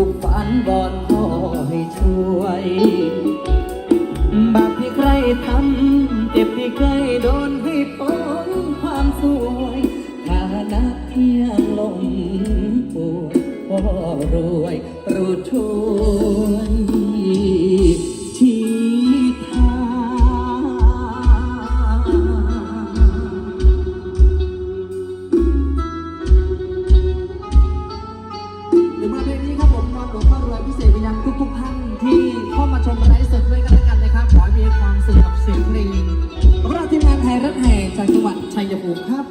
ทุกฝันบอนพ่อให้ช่วยบาปที่ใครทำเจ็บที่ใครโดนให้พ้นความสวยฐานะเพียงลมปวดพ่อรวยรู้ช่วย ชมไลฟ์สดด้วยกันแล้วกันนะครับ ขอให้มีความสุขกับเสียงเพลงของเราทีมงานไทยรัฐแห่จากจังหวัดชัยภูมิครับ